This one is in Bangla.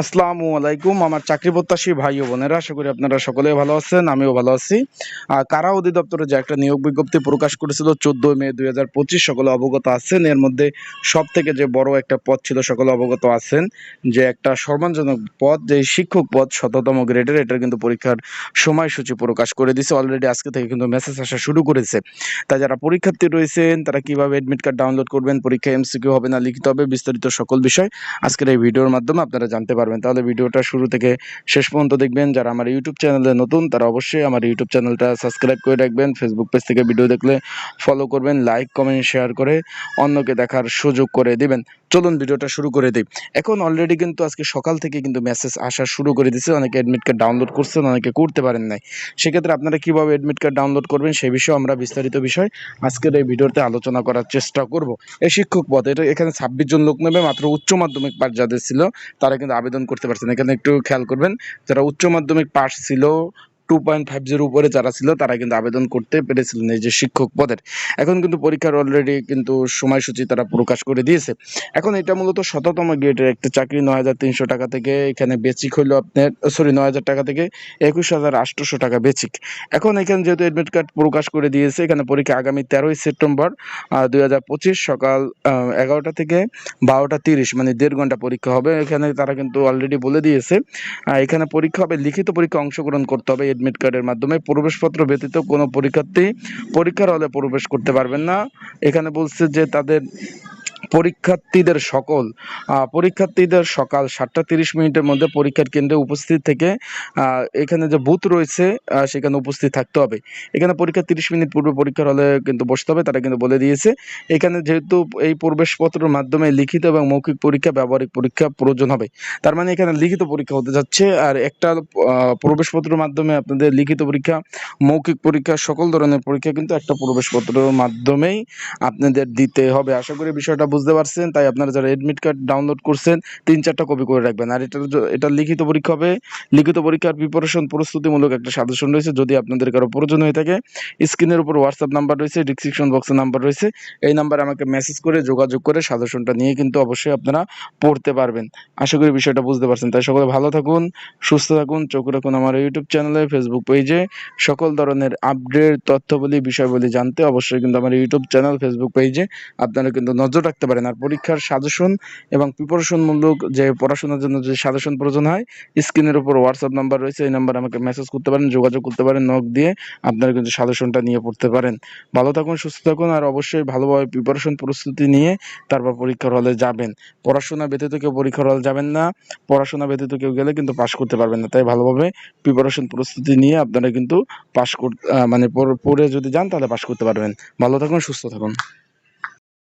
আসসালামু আলাইকুম, আমার চাকরি প্রত্যাশী ভাই ও বোনেরা, আশা করি আপনারা সকলে ভালো আছেন, আমিও ভালো আছি। কারা অধিদপ্তরে যে একটা নিয়োগ বিজ্ঞপ্তি প্রকাশ করেছিল চোদ্দ মে দুই হাজার পঁচিশ, সকলে অবগত আছেন। এর মধ্যে সব থেকে যে বড় একটা পদ ছিল, সকলে অবগত আছেন যে একটা সম্মানজনক পদ, যে শিক্ষক পদ শততম গ্রেডের, এটার কিন্তু পরীক্ষার সময়সূচি প্রকাশ করে দিয়েছে। অলরেডি আজকে থেকে কিন্তু মেসেজ আসা শুরু করেছে। তাই যারা পরীক্ষার্থী রয়েছেন, তারা কীভাবে এডমিট কার্ড ডাউনলোড করবেন, পরীক্ষা এমসিকিউ হবে না, লিখিত হবে, বিস্তারিত সকল বিষয় আজকের এই ভিডিওর মাধ্যমে আপনারা জানতে পারবেন। তাহলে ভিডিওটা শুরু থেকে শেষ পর্যন্ত দেখবেন। যারা আমার ইউটিউব চ্যানেলে নতুন, তারা অবশ্যই আমার ইউটিউব চ্যানেলটা সাবস্ক্রাইব করে রাখবেন। ফেসবুক পেজ থেকে ভিডিও দেখলে ফলো করবেন লাইক কমেন্ট শেয়ার করে অন্যকে দেখার সুযোগ করে দিবেন। চলুন ভিডিওটা শুরু করে দিই। এখন অলরেডি কিন্তু আজকে সকাল থেকে কিন্তু মেসেজ আসা শুরু করে দিয়েছে অনেকে অ্যাডমিট কার্ড ডাউনলোড করছেন, অনেকে করতে পারেন নাই। সেক্ষেত্রে আপনারা কীভাবে অ্যাডমিট কার্ড ডাউনলোড করবেন সেই বিষয়ে আমরা বিস্তারিত বিষয় আজকের এই ভিডিওতে আলোচনা করার চেষ্টা করব। এই শিক্ষক পদ, এটা এখানে ছাব্বিশ জন লোক নেবে, মাত্র উচ্চ মাধ্যমিক পাস যাদের ছিল, তারা কিন্তু আবেদন করতে পারছেন। এখানে একটু খেয়াল করবেন যারা উচ্চ মাধ্যমিক পাস ছিল টু পয়েন্ট ফাইভ জিরো উপরে যারা ছিল, তারা কিন্তু আবেদন করতে পেরেছিলেন এই যে শিক্ষক পদের। এখন কিন্তু পরীক্ষার অলরেডি কিন্তু সময়সূচি তারা প্রকাশ করে দিয়েছে। এখন এটা মূলত শততম গ্রেডের একটা চাকরি, নয় হাজার তিনশো টাকা থেকে এখানে বেচিক হলো আপনার সরি নয় হাজার টাকা থেকে একুশ হাজার আটশোশো টাকা বেচিক এখন এখানে যেহেতু অ্যাডমিট কার্ড প্রকাশ করে দিয়েছে, এখানে পরীক্ষা আগামী তেরোই সেপ্টেম্বর দুই হাজার পঁচিশ সকাল এগারোটা থেকে বারোটা তিরিশ মানে দেড় ঘণ্টা পরীক্ষা হবে। এখানে তারা কিন্তু অলরেডি বলে দিয়েছে এখানে পরীক্ষা হবে, লিখিত পরীক্ষা অংশগ্রহণ করতে হবে এডমিট কার্ডের মাধ্যমে প্রবেশপত্র ব্যতীত কোনো পরীক্ষার্থী পরীক্ষার হলে প্রবেশ করতে পারবেন না। এখানে বলছে যে তাদের পরীক্ষার্থীদের সকল পরীক্ষার্থীদের সকাল সাতটা তিরিশ মিনিটের মধ্যে পরীক্ষার কেন্দ্রে উপস্থিত থেকে এখানে যে বুথ রয়েছে সেখানে উপস্থিত থাকতে হবে। এখানে পরীক্ষা তিরিশ মিনিট পূর্বে পরীক্ষার হলে কিন্তু বসতে হবে, তারা কিন্তু বলে দিয়েছে। এখানে যেহেতু এই প্রবেশপত্রের মাধ্যমে লিখিত এবং মৌখিক পরীক্ষা, ব্যবহারিক পরীক্ষা প্রয়োজন হবে। তার মানে এখানে লিখিত পরীক্ষা হতে যাচ্ছে, আর একটা প্রবেশপত্রের মাধ্যমে আপনাদের লিখিত পরীক্ষা, মৌখিক পরীক্ষা, সকল ধরনের পরীক্ষা কিন্তু একটা প্রবেশপত্রের মাধ্যমেই আপনাদের দিতে হবে। আশা করি বিষয়টা বুঝতে পারছেন, তাই আপনারা যারা এডমিট কার্ড ডাউনলোড করছেন, তিন চারটা কপি করে রাখবেন। আর এটা এটা লিখিত পরীক্ষা হবে। লিখিত পরীক্ষার প্রিপারেশন প্রস্তুতিমূলক একটা সাজেশন রয়েছে, যদি আপনাদের কারও প্রয়োজন হয়ে থাকে। স্ক্রিনের উপর হোয়াটসঅ্যাপ নাম্বার রয়েছে ডিসক্রিপশন বক্সে নাম্বার রয়েছে। এই নাম্বারে আমাকে মেসেজ করে, যোগাযোগ করে সাজেশনটা নিয়ে কিন্তু অবশ্যই আপনারা পড়তে পারবেন। আশা করি বিষয়টা বুঝতে পারছেন। তাই সকলে ভালো থাকুন, সুস্থ থাকুন, চোখ রাখুন আমার ইউটিউব চ্যানেলে ফেসবুক পেজে সকল ধরনের আপডেট তথ্যবলী, বিষয়বলী জানতে অবশ্যই কিন্তু আমার ইউটিউব চ্যানেল ফেসবুক পেজে আপনারা কিন্তু নজর রাখতে পারেন। আর পরীক্ষার সাজেশন এবং প্রিপারেশনমূলক যে পড়াশোনার জন্য যে সাজেশন প্রয়োজন হয়, স্ক্রিনের উপর হোয়াটসঅ্যাপ নাম্বার রয়েছে, এই নাম্বার আমাকে মেসেজ করতে পারেন, যোগাযোগ করতে পারেন নক দিয়ে আপনারা কিন্তু সাজেশনটা নিয়ে পড়তে পারেন। ভালো থাকুন, সুস্থ থাকুন, আর অবশ্যই ভালোভাবে প্রিপারেশন প্রস্তুতি নিয়ে তারপর পরীক্ষার হলে যাবেন। পড়াশোনা ব্যতীত কেউ পরীক্ষার হলে যাবেন না, পড়াশোনা ব্যতীত কেউ গেলে কিন্তু পাশ করতে পারবেন না। তাই ভালোভাবে প্রিপারেশন প্রস্তুতি নিয়ে আপনারা কিন্তু পাশ কর মানে পড়ে যদি যান তাহলে পাশ করতে পারবেন। ভালো থাকুন, সুস্থ থাকুন।